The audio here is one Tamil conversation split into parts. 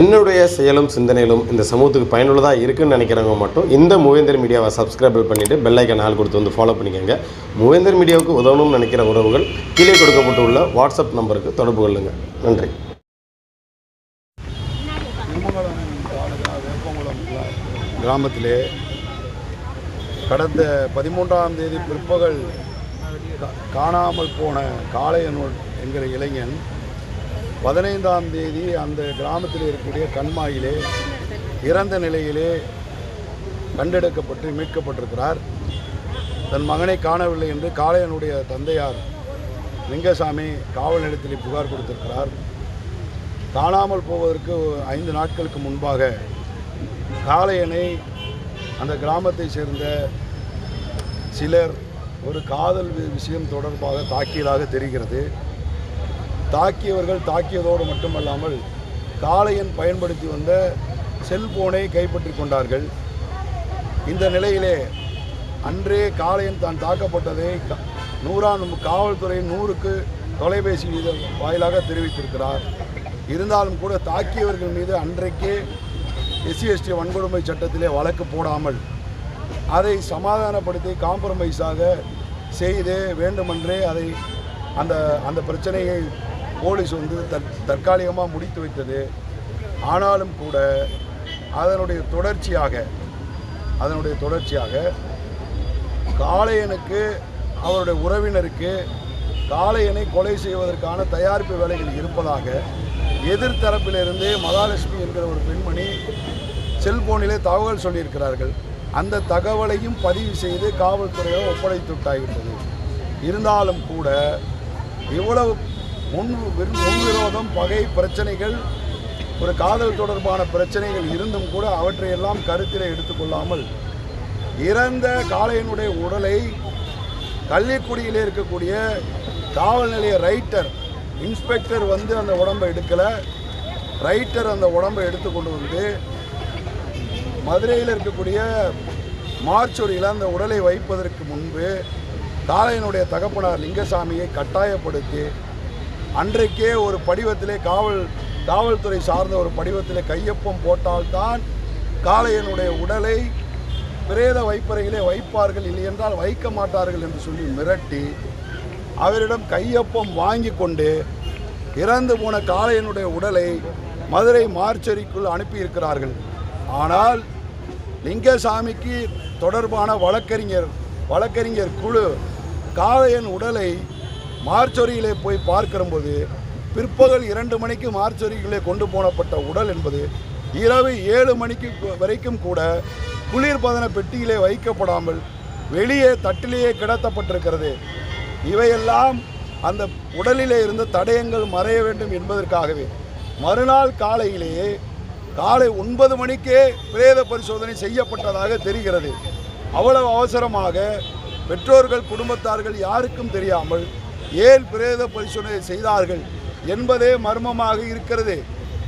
என்னுடைய செயலும் சிந்தனையிலும் இந்த சமூகத்துக்கு பயனுள்ளதாக இருக்குன்னு நினைக்கிறவங்க மட்டும் இந்த மூவேந்தர் மீடியாவை சப்ஸ்கிரைபிள் பண்ணிவிட்டு பெல்லைக்கன் ஆள் கொடுத்து வந்து ஃபாலோ பண்ணிக்கோங்க. மூவேந்தர் மீடியாவுக்கு உதவணும்னு நினைக்கிற உறவுகள் கீழே கொடுக்கப்பட்டுள்ள வாட்ஸ்அப் நம்பருக்கு தொடர்பு கொள்ளுங்கள் நன்றி. கிராமத்தில் கிராமத்திலே கடந்த பதிமூன்றாம் தேதி பிற்பகல் கா- காணாமல் போன காளையனூர் என்கிற இளைஞன் பதினைந்தாம் தேதி அந்த கிராமத்தில் இருக்கக்கூடிய கண்மாயிலே இறந்த நிலையிலே கண்டெடுக்கப்பட்டு மீட்கப்பட்டிருக்கிறார். தன் மகனை காணவில்லை என்று காளையனுடைய தந்தையார் லிங்கசாமி காவல் நிலையத்தில் புகார் கொடுத்திருக்கிறார். காணாமல் போவதற்கு ஐந்து நாட்களுக்கு முன்பாக காளையனை அந்த கிராமத்தை சேர்ந்த சிலர் ஒரு காதல் வி- விஷயம் தொடர்பாக தாக்கியதாக தெரிகிறது. தாக்கியவர்கள் தாக்கியதோடு மட்டுமல்லாமல் காளையன் பயன்படுத்தி வந்த செல்போனை கைப்பற்றி கொண்டார்கள். இந்த நிலையிலே அன்றே காளையன் தான் தாக்கப்பட்டதை க- நூறாம் காவல்துறை நூறுக்கு தொலைபேசி வீத வாயிலாக தெரிவித்திருக்கிறார். இருந்தாலும் கூட தாக்கியவர்கள் மீது அன்றைக்கே எஸ்சி எஸ்டி வன்கொடுமை சட்டத்திலே வழக்கு போடாமல் அதை சமாதானப்படுத்தி காம்ப்ரமைஸாக செய்து வேண்டுமென்றே அதை அந்த அந்த பிரச்சனையை போலீஸ் வந்து தற் தற்காலிகமாக முடித்து வைத்தது. ஆனாலும் கூட அதனுடைய தொடர்ச்சியாக அதனுடைய தொடர்ச்சியாக காளையனுக்கு அவருடைய உறவினருக்கு காளையனை கொலை செய்வதற்கான தயாரிப்பு வேலைகள் இருப்பதாக எதிர்த்தரப்பிலிருந்து மகாலட்சுமி என்கிற ஒரு பெண்மணி செல்போனிலே தகவல் சொல்லியிருக்கிறார்கள். அந்த தகவலையும் பதிவு செய்து காவல்துறையை ஒப்படைத்துட்டாகிவிட்டது இருந்தாலும் கூட இவ்வளவு முன் விரு- முன்விரோதம் பகை பிரச்சனைகள் ஒரு காதல் தொடர்பான பிரச்சனைகள் இருந்தும் கூட அவற்றையெல்லாம் கருத்தில் எடுத்துக்கொள்ளாமல் இறந்த காளையனுடைய உடலை கள்ளிக்குடியில் இருக்கக்கூடிய காவல் நிலைய ரைட்டர் இன்ஸ்பெக்டர் வந்து அந்த உடம்பை எடுக்கலை. ரைட்டர் அந்த உடம்பை எடுத்து கொண்டு வந்து மதுரையில் இருக்கக்கூடிய மார்ச்சொரியில் அந்த உடலை வைப்பதற்கு முன்பு காளையனுடைய தகப்பனார் லிங்கசாமியை கட்டாயப்படுத்தி அன்றைக்கே ஒரு படிவத்திலே காவல் காவல்துறை சார்ந்த ஒரு படிவத்திலே கையொப்பம் போட்டால்தான் காளையனுடைய உடலை பிரேத வைப்பறையிலே வைப்பார்கள். இல்லையென்றால் வைக்க மாட்டார்கள் என்று சொல்லி மிரட்டி அவரிடம் கையொப்பம் வாங்கி கொண்டு இறந்து போன காளையனுடைய உடலை மதுரை மார்ச்சரிக்குள் அனுப்பியிருக்கிறார்கள். ஆனால் லிங்கசாமிக்கு தொடர்பான வழக்கறிஞர் வழக்கறிஞர் குழு காளையன் உடலை மார்ச்சொரியிலே போய் பார்க்கிறபோது பிற்பகல் இரண்டு மணிக்கு மார்ச்சொரியிலே கொண்டு போனப்பட்ட உடல் என்பது இரவு ஏழு மணிக்கு வரைக்கும் கூட குளிர்பதன பெட்டியிலே வைக்கப்படாமல் வெளியே தட்டிலேயே கிடத்தப்பட்டிருக்கிறது. இவையெல்லாம் அந்த உடலிலே இருந்த தடயங்கள் மறைய வேண்டும் என்பதற்காகவே. மறுநாள் காலையிலேயே காலை ஒன்பது மணிக்கே பிரேத பரிசோதனை செய்யப்பட்டதாக தெரிகிறது. அவ்வளவு அவசரமாக பெற்றோர்கள் குடும்பத்தார்கள் யாருக்கும் தெரியாமல் ஏன் பிரேத பரிசோதனை செய்தார்கள் என்பதே மர்மமாக இருக்கிறது.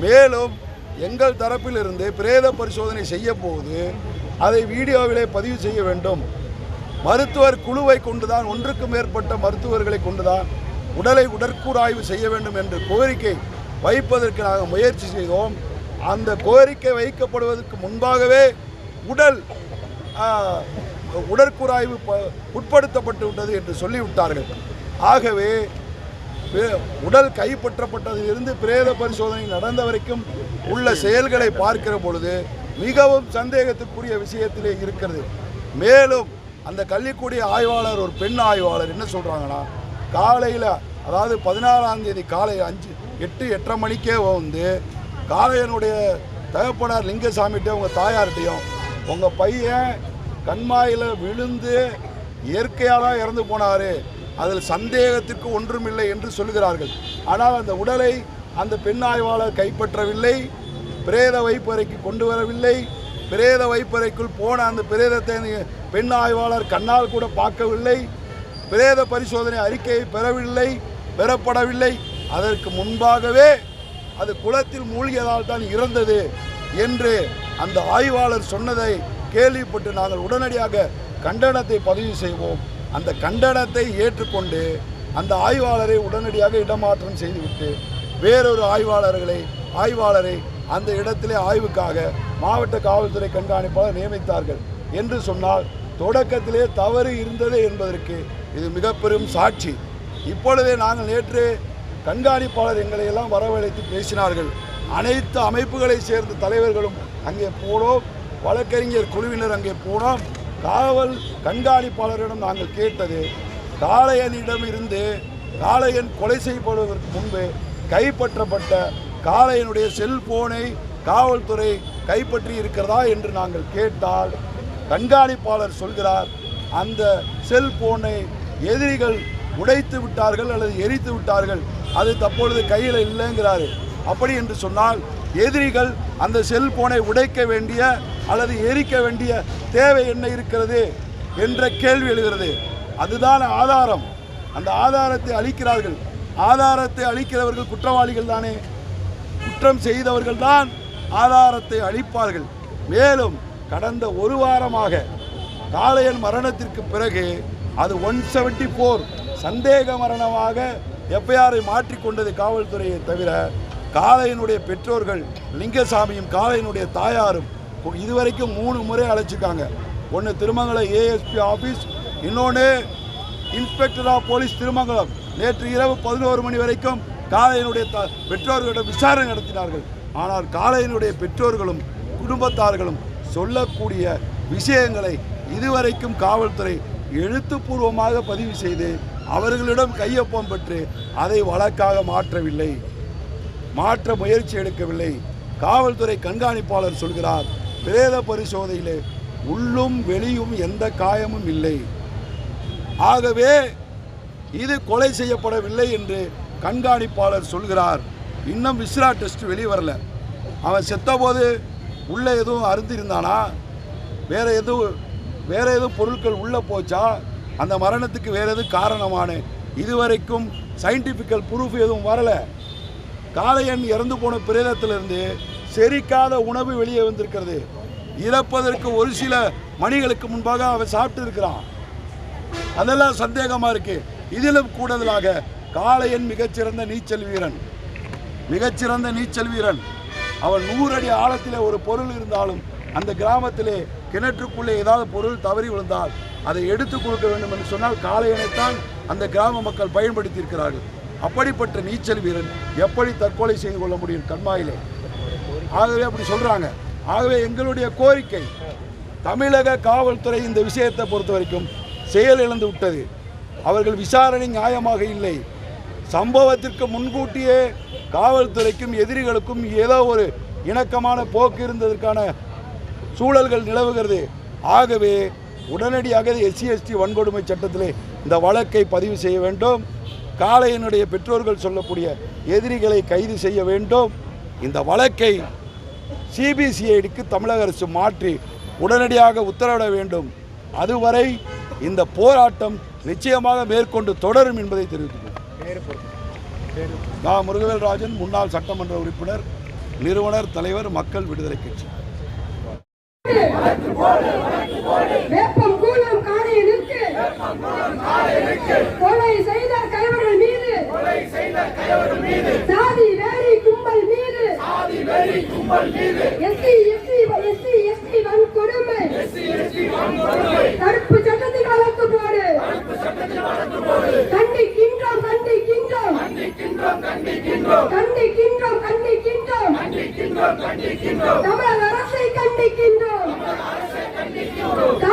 மேலும் எங்கள் தரப்பிலிருந்து பிரேத பரிசோதனை செய்ய போது அதை வீடியோவிலே பதிவு செய்ய வேண்டும். மருத்துவர் குழுவை கொண்டுதான் ஒன்றுக்கு மேற்பட்ட மருத்துவர்களை கொண்டுதான் உடலை உடற்கூறாய்வு செய்ய வேண்டும் என்று கோரிக்கை வைப்பதற்கு நாங்கள் முயற்சி செய்தோம். அந்த கோரிக்கை வைக்கப்படுவதற்கு முன்பாகவே உடல் உடற்கூராய்வு உடற்கூறாய்வு ப- உட்படுத்தப்பட்டு விட்டது என்று சொல்லிவிட்டார்கள். ஆகவே உடல் கைப்பற்றப்பட்டதிலிருந்து பிரேத பரிசோதனை நடந்த வரைக்கும் உள்ள செயல்களை பார்க்கிற பொழுது மிகவும் சந்தேகத்துக்குரிய விஷயத்திலே இருக்கிறது. மேலும் அந்த கள்ளிக்கூடிய ஆய்வாளர் ஒரு பெண் ஆய்வாளர் என்ன சொல்கிறாங்கன்னா காலையில் அதாவது பதினாறாம் தேதி காலை அஞ்சு எட்டு எட்டரை மணிக்கே வந்து காளையனுடைய தகப்பனார் லிங்கசாமிகிட்ட உங்கள் தாயார்கிட்டையும் உங்கள் பையன் கண்மாயில் விழுந்து இயற்கையாக தான் இறந்து போனார். அதில் சந்தேகத்திற்கு ஒன்றுமில்லை என்று சொல்கிறார்கள். ஆனால் அந்த உடலை அந்த பெண் ஆய்வாளர் கைப்பற்றவில்லை. பிரேத வைப்பறைக்கு கொண்டு வரவில்லை. பிரேத வைப்பறைக்குள் போன அந்த பிரேதத்தை பெண் ஆய்வாளர் கண்ணால் கூட பார்க்கவில்லை. பிரேத பரிசோதனை அறிக்கையை பெறவில்லை பெறப்படவில்லை. அதற்கு முன்பாகவே அது குளத்தில் மூழ்கியதால் தான் இறந்தது என்று அந்த ஆய்வாளர் சொன்னதை கேள்விப்பட்டு நாங்கள் உடனடியாக கண்டனத்தை பதிவு செய்வோம். அந்த கண்டனத்தை ஏற்றுக்கொண்டு அந்த ஆய்வாளரை உடனடியாக இடமாற்றம் செய்துவிட்டு வேறொரு ஆய்வாளர்களை ஆய்வாளரை அந்த இடத்திலே ஆய்வுக்காக மாவட்ட காவல்துறை கண்காணிப்பாளர் நியமித்தார்கள் என்று சொன்னால் தொடக்கத்திலே தவறு இருந்தது என்பதற்கு இது மிக பெரும் சாட்சி. இப்பொழுதே நாங்கள் நேற்று கண்காணிப்பாளர் எங்களை எல்லாம் வரவழைத்து பேசினார்கள். அனைத்து அமைப்புகளை சேர்ந்த தலைவர்களும் அங்கே போனோம். வழக்கறிஞர் குழுவினர் அங்கே போனோம். காவல் கண்காணிப்பாளரிடம் நாங்கள் கேட்டது காளையனிடம் இருந்து காளையன் கொலை செய்யப்படுவதற்கு முன்பு கைப்பற்றப்பட்ட காளையனுடைய செல்போனை காவல்துறை கைப்பற்றி இருக்கிறதா என்று நாங்கள் கேட்டால் கண்காணிப்பாளர் சொல்கிறார் அந்த செல்போனை எதிரிகள் உடைத்து விட்டார்கள் அல்லது எரித்து விட்டார்கள் அது தற்பொழுது கையில் இல்லைங்கிறாரு. அப்படி என்று சொன்னால் எதிரிகள் அந்த செல்போனை உடைக்க வேண்டிய அல்லது எரிக்க வேண்டிய தேவை என்ன இருக்கிறது என்ற கேள்வி எழுகிறது. அதுதான் ஆதாரம். அந்த ஆதாரத்தை அளிக்கிறார்கள். ஆதாரத்தை அளிக்கிறவர்கள் குற்றவாளிகள் தானே. குற்றம் செய்தவர்கள் தான் ஆதாரத்தை அளிப்பார்கள். மேலும் கடந்த ஒரு வாரமாக காளையன் மரணத்திற்கு பிறகு அது ஒன் செவன்டி ஃபோர் சந்தேக மரணமாக எஃப்ஐஆரை மாற்றிக்கொண்டது காவல்துறையை தவிர காளையனுடைய பெற்றோர்கள் லிங்கசாமியும் காளையனுடைய தாயாரும் இதுவரைக்கும் மூணு முறை அழைச்சிருக்காங்க. ஒன்று திருமங்கலம் ஏஎஸ்பி ஆஃபீஸ் இன்னொன்று இன்ஸ்பெக்டர் ஆஃப் போலீஸ் திருமங்கலம். நேற்று இரவு பதினோரு மணி வரைக்கும் காளையனுடைய த பெற்றோர்களிடம் விசாரணை நடத்தினார்கள். ஆனால் காளையனுடைய பெற்றோர்களும் குடும்பத்தார்களும் சொல்லக்கூடிய விஷயங்களை இதுவரைக்கும் காவல்துறை எழுத்துப்பூர்வமாக பதிவு செய்து அவர்களிடம் கையொப்பம் பெற்று அதை வழக்காக மாற்றவில்லை. மாற்ற முயற்சி எடுக்கவில்லை. காவல்துறை கண்காணிப்பாளர் சொல்கிறார் பிரேத பரிசோதனையிலே உள்ளும் வெளியும் எந்த காயமும் இல்லை. ஆகவே இது கொலை செய்யப்படவில்லை என்று கண்காணிப்பாளர் சொல்கிறார். இன்னும் விஸ்ரா டெஸ்ட் வெளியே வரல அவன் செத்தபோது உள்ளே எதுவும் அருந்திருந்தானா? வேறு எதுவும் வேறு எதுவும் பொருட்கள் உள்ளே போச்சா? அந்த மரணத்துக்கு வேறு எதுவும் காரணமான? இதுவரைக்கும் சயின்டிஃபிக்கல் ப்ரூஃப் எதுவும் வரலை. காளையன் இறந்து போன பிரேதத்திலிருந்து செரிக்காத உணவு வெளியே வந்திருக்கிறது. இறப்பதற்கு ஒரு சில மணிகளுக்கு முன்பாக அவன் சாப்பிட்டு இருக்கிறான் அதெல்லாம் சந்தேகமாக இருக்கு. இதிலும் கூடுதலாக காளையன் மிகச்சிறந்த நீச்சல் வீரன். மிகச்சிறந்த நீச்சல் வீரன். அவன் நூறு அடி ஆழத்தில் ஒரு பொருள் இருந்தாலும் அந்த கிராமத்திலே கிணற்றுக்குள்ளே ஏதாவது பொருள் தவறி விழுந்தால் அதை எடுத்து கொடுக்க வேண்டும் என்று சொன்னால் காளையனைத்தான் அந்த கிராம மக்கள் பயன்படுத்தி இருக்கிறார்கள் அப்படிப்பட்ட நீச்சல் வீரன் எப்படி தற்கொலை செய்து கொள்ள முடியும் கண்மாயிலே? ஆகவே அப்படி சொல்கிறாங்க ஆகவே எங்களுடைய கோரிக்கை தமிழக காவல்துறை இந்த விஷயத்தை பொறுத்த வரைக்கும் செயல் இழந்து விட்டது. அவர்கள் விசாரணை நியாயமாக இல்லை. சம்பவத்திற்கு முன்கூட்டியே காவல்துறைக்கும் எதிரிகளுக்கும் ஏதோ ஒரு இணக்கமான போக்கு இருந்ததற்கான சூழல்கள் நிலவுகிறது. ஆகவே உடனடியாக எஸ்சி எஸ்டி வன்கொடுமை சட்டத்திலே இந்த வழக்கை பதிவு செய்ய வேண்டும். காளையனுடைய பெற்றோர்கள் சொல்லக்கூடிய எதிரிகளை கைது செய்ய வேண்டும். இந்த வழக்கை சிபிசிஐடிக்கு தமிழக அரசு மாற்றி உடனடியாக உத்தரவிட வேண்டும். அதுவரை இந்த போராட்டம் நிச்சயமாக மேற்கொண்டு தொடரும் என்பதை தெரிவித்துள்ளோம் நான் முருகவேல் ராஜன் முன்னாள் சட்டமன்ற உறுப்பினர் நிறுவனர் தலைவர் மக்கள் விடுதலை கட்சி. வேப்பம் கூலம் மீது. சாதி வேறி கும்பல் மீது. எஸ்சி எஸ்சி எஸ்சி எஸ்சி வன்கொடுமை தடுப்பு சட்டத்தில் வழக்கு போடு. கண்டிக்கின்றோம் கண்டிக்கின்றோம். கண்டிக்கின்றோம் கண்டிக்கின்றோம். தமிழக அரசை கண்டிக்கின்றோம். காவல்துறையை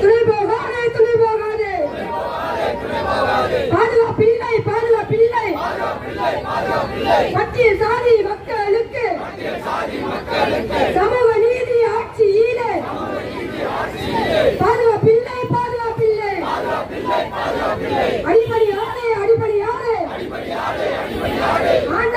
துணை போகாதே துணை போகாதே பாதுகாப்பு இல்லை பாதுகாப்பு இல்லை. மத்திய சாதி மக்களுக்கு சமூக நீதி ஆட்சி ஈடு பாதுகாப்பு இல்லை ஆண்ட